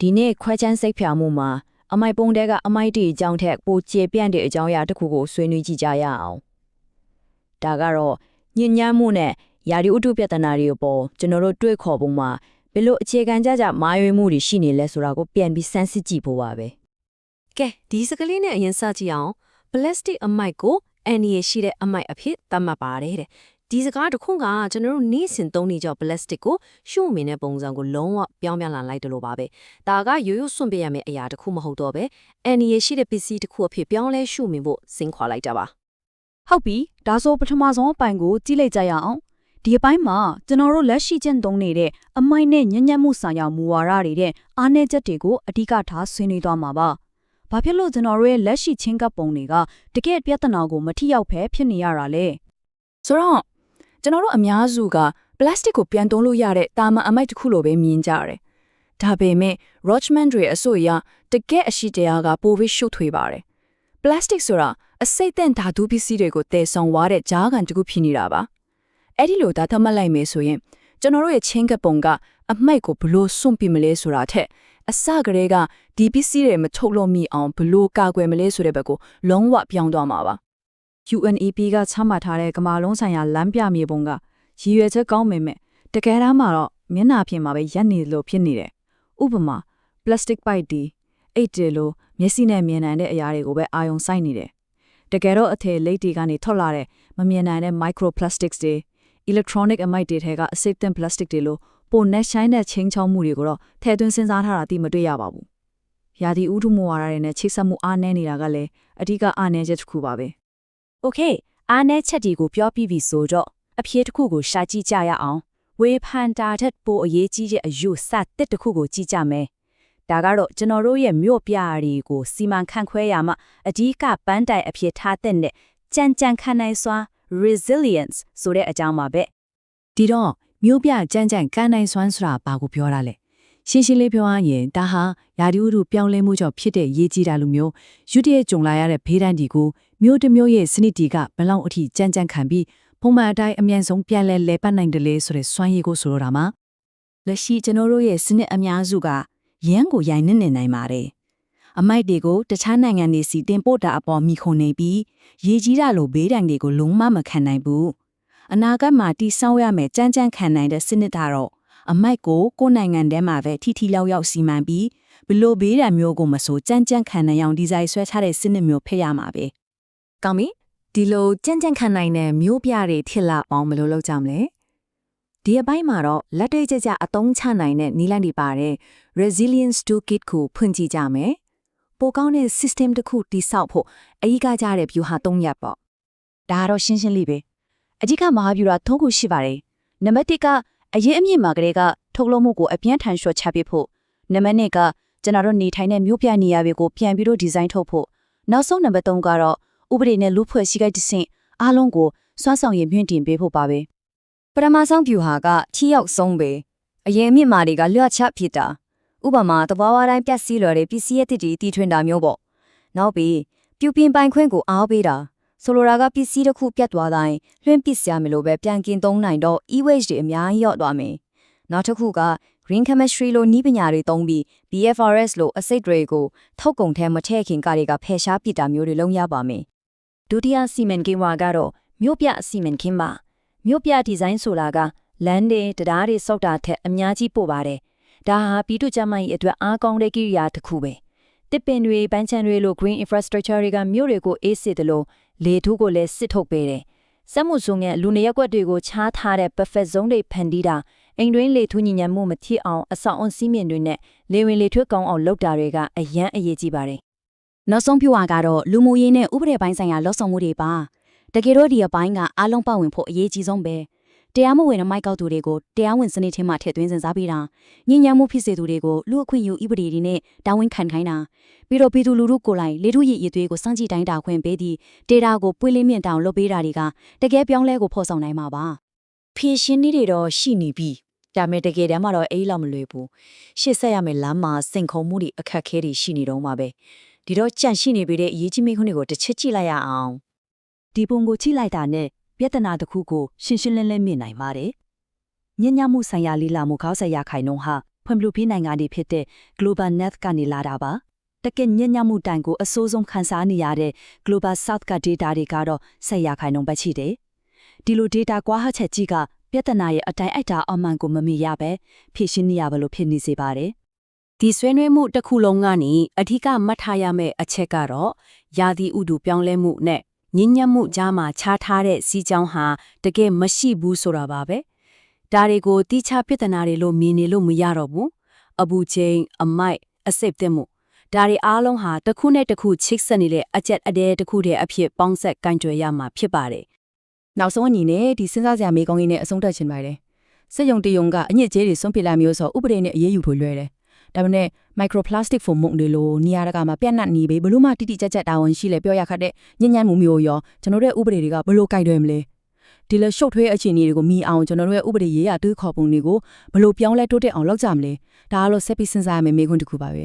ဒီနေ့ခွဲချမ်းစိတ်ဖြာမှုမှာအမိုက်ပုံတဲကအမိုက်တီအကြောင်းထက်ပိုကျေပြန့်တဲ့အကြောင်းအရာတစ်ခုကိုဆွေးနွေးကြည့်ကြရအောင်ဒါကတော့ညဉ့်ညမ်းမှုနဲ့ယာဒီဥတုပြဿနာတွေအပေါ်ကျွန်တော်တို့တွေ့ခေါ်ပုံမှာဘယ်လိုအခြေခံကြကြမာရွေးမှုတွေရှိနေလဲဆိုတာကိုပြန်ပြီးစမ်းစစ်ကြည့်ဖို့ပါပဲကဲဒီစကလေးနဲ့အရင်စကြည့်အောင်ပလတ်စတစ်အမိုက်ကိုအန်ရီရှိတဲ့အမိုက်အဖြစ်သတ်မှတ်ပါတယ်တဲ့ ဒီစကားတစ်ခုကကျွန်တော်တို့နေ့စဉ်သုံးနေကြပလတ်စတစ်ကိုရှုမြင်တဲ့ပုံစံကိုလုံးဝပြောင်းပြန်လာလိုက်တယ်လို့ပါပဲဒါကရိုးရိုးစွန့်ပြရမယ့်အရာတစ်ခုမဟုတ်တော့ပဲအန်ရီရှိတဲ့ပစ္စည်းတစ်ခုအဖြစ်ပြောင်းလဲရှုမြင်ဖို့စင်ခွာလိုက်တာပါဟုတ်ပြီဒါဆိုပထမဆုံးအပိုင်းကိုကြည့်လိုက်ကြရအောင်ဒီအပိုင်းမှာကျွန်တော်တို့လက်ရှိကျင့်သုံးနေတဲ့အမိုက်နဲ့ညံ့ညံ့မှုဆိုင်ရာမူဝါဒတွေတဲ့အားနည်းချက်တွေကိုအဓိကထားဆွေးနွေးသွားမှာပါဘာဖြစ်လို့ကျွန်တော်တို့ရဲ့လက်ရှိချင်းကပ်ပုံတွေကတကယ်ပြဿနာကိုမထိရောက်ဖဲဖြစ်နေရတာလဲဆိုတော့ ကျွန်တော်တို့အများစုကပလတ်စတစ်ကိုပြန်သုံးလို့ရတဲ့တာမန်အမိုက်တစ်ခုလိုပဲမြင်ကြတယ်။ဒါပေမဲ့ Rochman တွေအဆိုအရတကယ့်အရှိတရားကပိုပြီးရှုပ်ထွေးပါတယ်။ပလတ်စတစ်ဆိုတာအစိမ့်တဲ့ဓာတုပစ္စည်းတွေကိုတည်ဆောင်သွားတဲ့ကြားကန်တစ်ခုဖြစ်နေတာပါ။အဲ့ဒီလိုဒါသတ်မှတ်လိုက်မယ်ဆိုရင်ကျွန်တော်တို့ရဲ့ချင်းကပ်ပုံကအမိုက်ကိုဘလို့စွန့်ပြမလဲဆိုတာထက်အစကတည်းကဒီပစ္စည်းတွေမထုတ်လို့မိအောင်ဘလို့ကာကွယ်မလဲဆိုတဲ့ဘက်ကိုလုံးဝပြောင်းသွားမှာပါ။ UNEP ကချမှတ်ထားတဲ့ကမာလုံးဆိုင်ရာလမ်းပြမြေပုံကရည်ရွယ်ချက်ကောင်းပေမဲ့တကယ်တမ်းမှာတော့မျက်နှာပြင်မှာပဲရက်နေလို့ဖြစ်နေတယ်။ဥပမာ plastic pipe ဒီအိတ်တေလိုမျက်စိနဲ့မြင်နိုင်တဲ့အရာတွေကိုပဲအာယုံစိုက်နေတယ်။တကယ်တော့အထည်လိပ်တွေကနေထွက်လာတဲ့မမြင်နိုင်တဲ့ microplastics တွေ electronic အမိုက်တွေထဲကအစိတ်သင့် plastic တွေလိုပိုနဲ့ဆိုင်တဲ့ချင်းချောင်းမှုတွေကိုတော့ထည့်သွင်းစဉ်းစားထားတာတိမတွေ့ရပါဘူး။ရာသီဥတုမူဝါဒတွေနဲ့ချိတ်ဆက်မှုအားနည်းနေတာကလည်းအဓိကအားနည်းချက်တစ်ခုပါပဲ။ ။ Okay အားနည်းချက်တွေကိုပြောပြီးပြီဆိုတော့အဖြေတစ်ခုကိုရှာကြည့်ကြရအောင်။ဝေဖန်တာထက်ပိုအရေးကြီးတဲ့အယူဆတစ်တစ်ခုကိုကြည့်ကြမယ်။ဒါကတော့ကျွန်တော်တို့ရဲ့မြို့ပြတွေကိုစီမံခန့်ခွဲရမှာအဓိကပန်းတိုင်အဖြစ်ထားတဲ့နဲ့ကြံကြံခံနိုင်စွာ resilience ဆိုတဲ့အကြောင်းပါပဲ။ဒီတော့မြို့ပြကြံ့ကြံ့ကန်းနိုင်စွမ်းဆိုတာဘာကိုပြောတာလဲ ရှင်းရှင်းလေးပြောရရင်ဒါဟာယာဒီဥတုပြောင်းလဲမှုကြောင့်ဖြစ်တဲ့ရေးကြီးတာလိုမျိုးရွတ်တရဲ့ကြုံလာရတဲ့ဖေးတန်းဒီကိုမြို့တစ်မြို့ရဲ့စနစ်တီကဘယ်လောက်အထိကြမ်းကြမ်းခံပြီးပုံမှန်အတိုင်းအမြန်ဆုံးပြန်လဲလဲပတ်နိုင်တယ်လေဆိုတဲ့စွမ်းရည်ကိုဆိုလိုတာမှာလက်ရှိကျွန်တော်တို့ရဲ့စနစ်အများစုကရန်ကိုရိုင်နေနေနိုင်ပါတယ်။အမိုက်တွေကိုတခြားနိုင်ငံတွေစီတင်ပို့တာအပေါ်မိခုန်နေပြီးရေကြီးတာလိုဘေးဒဏ်တွေကိုလုံးဝမခံနိုင်ဘူး။အနာဂတ်မှာတိဆောက်ရမယ်ကြမ်းကြမ်းခံနိုင်တဲ့စနစ်ကတော့ အမိုက်ကိုကိုယ်နိုင်ငံထဲမှာပဲထိထိလောက်ရောက်စီမံပြီးဘလို့ဘေးဒဏ်မျိုးကိုမဆိုကြမ်းကြမ်းခံနိုင်အောင်ဒီဇိုင်းဆွဲထားတဲ့စနစ်မျိုးဖြစ်ရမှာပဲကောင်းပြီဒီလိုကြံ့ကြံ့ခံနိုင်တဲ့မျိုးပြတွေဖြစ်လာအောင်ဘယ်လိုလုပ်ကြမလဲဒီအပိုင်းမှာတော့လက်တွေ့ကျကျအသုံးချနိုင်တဲ့နည်းလမ်းတွေပါတဲ့ resilience toolkit ကိုဖွင့်ကြည့်ကြမယ်ပိုကောင်းတဲ့ system တစ်ခုတိစောက်ဖို့အကြီးကကြတဲ့ view ဟာ၃ရပ်ပေါ့ဒါကတော့ရှင်းရှင်းလေးပဲအဓိကမဟာဗျူဟာသုံးခုရှိပါတယ်နံပါတ်1က အရေးအမြင့်မှာကလေးကထုတ်လုပ်မှုကိုအပြင်းထန်လျှော့ချပစ်ဖို့နံပါတ်2ကကျွန်တော်တို့နေထိုင်တဲ့မြို့ပြနေရာတွေကိုပြန်ပြီးတော့ဒီဇိုင်းထုတ်ဖို့နောက်ဆုံးနံပါတ်3ကတော့ဥပဒေနဲ့လူဖွဲ့စည်းကိစ္စင့်အားလုံးကိုစွမ်းဆောင်ရည်မြင့်တင်ပေးဖို့ပါပဲပထမဆုံး view ဟာကထီရောက်ဆုံးပဲအရင်အမြင့်မာတွေကလျှော့ချဖြစ်တာဥပမာတဘာဝတိုင်းပြက်စီးလွယ်တဲ့ပစ္စည်းရတစ်တီတီထွင်တာမျိုးပေါ့နောက်ပြီးပြူပင်ပိုင်ခွင့်ကိုအားပေးတာ ဆိုလိုတာကပစ္စည်းတစ်ခုပြတ်သွားတိုင်းလွှင့်ပစ်စရာမလိုပဲပြန်ကင်သုံးနိုင်တော့ e-waste တွေအများကြီးရော့သွားမယ်နောက်တစ်ခုက green chemistry လို့နည်းပညာတွေသုံးပြီး BFRS လို့အစိတ်တွေကိုထုတ်ကုန်ထဲမထည့်ခင်ကတွေကဖယ်ရှားပစ်တာမျိုးတွေလုပ်ရပါမယ်ဒုတိယစီမံကိန်းဝါကတော့မြို့ပြစီမံကိန်းပါမြို့ပြဒီဇိုင်းဆိုတာကလမ်းတွေတရားတွေစောက်တာထက်အများကြီးပို့ပါတယ်ဒါဟာပြည်သူ့ကျန်းမာရေးအတွက်အားကောင်းတဲ့ကိရိယာတစ်ခုပဲတစ်ပင်တွေပန်းချံတွေလို green infrastructure တွေကမြို့တွေကိုအေးစစ်တယ်လို့ လေထုကိုလည်းစစ်ထုတ်ပေးတယ်စက်မှုစုံရဲ့လူနေရပ်ကွက်တွေကိုခြားထားတဲ့ perfect zone တွေဖန်တီးတာအိမ်တွင်းလေထုညဉ့်ညံမှုမဖြစ်အောင်အဆောင်အုံစီးမြင်တွေနဲ့လေဝင်လေထွက်ကောင်းအောင်လုပ်တာတွေကအရန်အရေးကြီးပါတယ်နောက်ဆုံးပြဝါကတော့လူမှုရေးနဲ့ဥပဒေပိုင်းဆိုင်ရာလော့ဆောင်မှုတွေပါတကယ်တော့ဒီအပိုင်းကအားလုံးပတ်ဝင်ဖို့အရေးကြီးဆုံးပဲ တရားမဝင်တဲ့မိုက်ကောက်သူတွေကိုတရားဝင်စနစ်ထဲမှာထည့်သွင်းစဉ်းစားပေးတာညဉ့်ညံမှုဖြစ်စေသူတွေကိုလူအခွင့်အရေးဥပဒေတွေနဲ့တာဝန်ခံခိုင်းတာပြီးတော့ပြည်သူလူထုကိုယ်တိုင်လေထုရည်ရည်သွေးကိုစမ်းကြည့်တိုင်းတာခွင့်ပေးသည့်ဒေတာကိုပွင့်လင်းမြင့်တောင်လုပ်ပေးတာတွေကတကယ်ပြောင်းလဲကိုဖော်ဆောင်နိုင်မှာပါဖြည့်ရှင်းနည်းတွေတော့ရှိနေပြီဒါပေမဲ့တကယ်တမ်းမှာတော့အေးလောက်မလွယ်ဘူးရှေ့ဆက်ရမယ့်လမ်းမှာစိန်ခုံမှုတွေအခက်အခဲတွေရှိနေတော့မှာပဲဒီတော့ကြန့်ရှိနေပြီတဲ့အရေးကြီးမိခွန်းတွေကိုတစ်ချက်ကြည့်လိုက်ရအောင်ဒီပုံကိုချိလိုက်တာနဲ့ ပြဿနာတစ်ခုကိုရှင်းရှင်းလင်းလင်းမြင်နိုင်ပါတယ်။ညဉ့်ညမှုဆိုင်ရာလီလာမှုခေါက်ဆက်ရခိုင်နှုန်းဟာဖွံ့ဖြိုးပြီးနိုင်ငံတွေဖြစ်တဲ့ Global North ကနေလာတာပါတကယ်ညဉ့်ညံ့မှုတိုင်ကိုအစိုးဆုံးခန်းစားနေရတဲ့ Global South က data တွေကတော့ဆက်ရခိုင်နှုန်းပဲရှိတယ်ဒီလို data ကွာဟချက်ကြီးကပြဿနာရဲ့အတိုင်းအတာအမှန်ကိုမမေ့ရပဲဖြည့်ရှင်းနေရဘလို့ဖြစ်နေစေပါတယ်ဒီဆွေးနွေးမှုတစ်ခုလုံးကနေအထူးကမှတ်ထားရမယ့်အချက်ကတော့ယာဒီဥတုပြောင်းလဲမှုနဲ့ ညဉ့်ညက်မှုကြားမှာခြားထားတဲ့စီးကြောင်းဟာတကယ်မရှိဘူးဆိုတာပါပဲဒါတွေကိုတိကျပြဿနာတွေလို့မြင်နေလို့မရတော့ဘူးအပူချိန်အမိုက်အစိပ်တက်မှုဒါတွေအားလုံးဟာတစ်ခုနဲ့တစ်ခုချိတ်ဆက်နေတဲ့အကျက်အတဲတစ်ခုတည်းအဖြစ်ပေါင်းဆက်ကင်ကြွယ်ရမှာဖြစ်ပါတယ်နောက်ဆုံးအနေနဲ့ဒီစဉ်းစားစရာမေးကောင်းကြီးနဲ့အဆုံးသတ်ချင်ပါတယ်စက်ယုံတယုံကအညစ်အကြေးတွေစွန့်ပစ်လိုက်မျိုးဆိုဥပဒေနဲ့အရေးယူဖို့လွယ်တယ် ဒါပေမဲ့ microplastic ဖုံမုန့်တွေလိုနေရာတကာမှာပြန့်နှံ့နေပြီဘလို့မှတိတိကျကျတာဝန်ရှိလဲပြောရခတ်တဲ့ညဉ့်ညံ့မှုမျိုးရောကျွန်တော်တို့ရဲ့ဥပဒေတွေကဘလို့ကြိုက်တယ်မလဲဒီလိုရှုပ်ထွေးအခြေအနေတွေကိုမိအောင်ကျွန်တော်တို့ရဲ့ဥပဒေရေးရတွေးခေါ်ပုံတွေကိုဘလို့ပြောင်းလဲတိုးတက်အောင်လုပ်ကြမလဲဒါကတော့ဆက်ပြီးစဉ်းစားရမယ့်မေးခွန်းတစ်ခုပါပဲ